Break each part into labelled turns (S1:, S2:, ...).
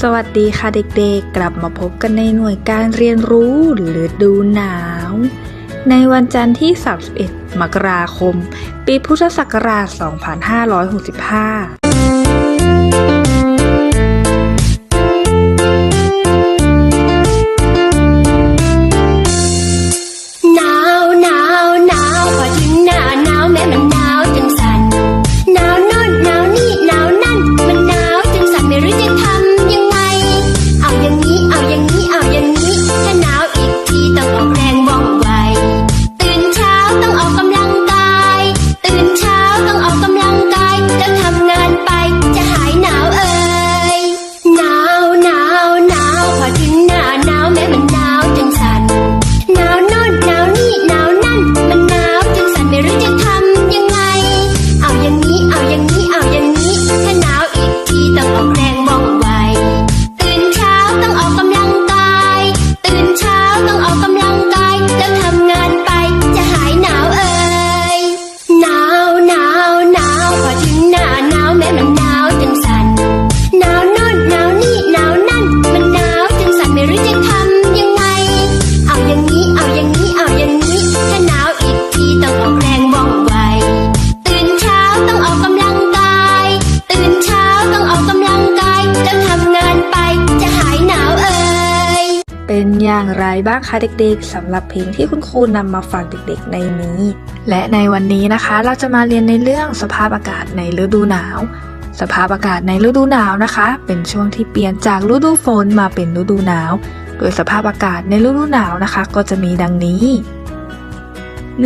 S1: สวัสดีค่ะเด็กๆ กลับมาพบกันในหน่วยการเรียนรู้หรือดูหนาว ในวันจันทร์ที่ 31 มกราคม ปีพุทธศักราช 2565 เป็นอย่างไรบ้างคะเด็กๆสำหรับเพลงที่คุณครูนำมาฝากเด็กๆในนี้ และในวันนี้นะคะเราจะมาเรียนในเรื่องสภาพอากาศในฤดูหนาว สภาพอากาศในฤดูหนาวนะคะ เป็นช่วงที่เปลี่ยนจากฤดูฝนมาเป็นฤดูหนาว โดยสภาพอากาศในฤดูหนาวนะคะ ก็จะมีดังนี้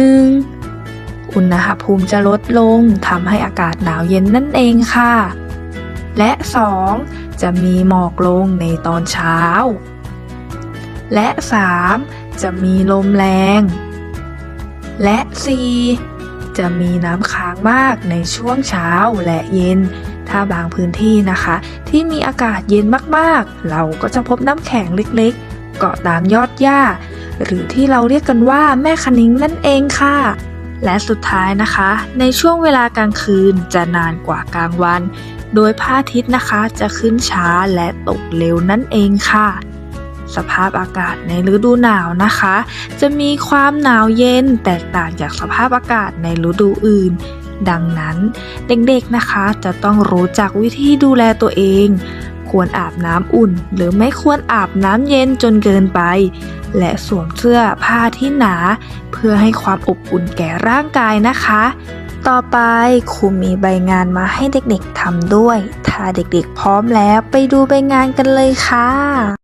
S1: 1. อุณหภูมิจะลดลงทำให้อากาศหนาวเย็นนั่นเองค่ะ และ 2. จะมีหมอกลงในตอนเช้า และ 3. จะมีลมแรง และ 4. จะมีน้ำค้างมากในช่วงเช้าและเย็น ถ้าบางพื้นที่นะคะ ที่มีอากาศเย็นมากๆ เราก็จะพบน้ำแข็งเล็กๆ เกาะตามยอดหญ้า หรือที่เราเรียกกันว่าแม่คะนิ้งนั่นเองค่ะและสุดท้ายนะคะ ในช่วงเวลากลางคืนจะนานกว่ากลางวัน โดยพระอาทิตย์นะคะจะขึ้นช้าและตกเร็วนั่นเองค่ะ สภาพอากาศในฤดูหนาวนะคะ จะมีความหนาวเย็นแตกต่างจากสภาพอากาศในฤดูอื่น ดังนั้นเด็กๆนะคะจะต้องรู้จักวิธีดูแลตัวเอง ควรอาบน้ำอุ่น หรือไม่ควรอาบน้ำเย็นจนเกินไป และสวมเสื้อผ้าที่หนา เพื่อให้ความอบอุ่นแก่ร่างกายนะคะต่อไปครูมีใบงานมาให้เด็กๆทำด้วย ถ้าเด็กๆพร้อมแล้วไปดูใบงานกันเลยค่ะ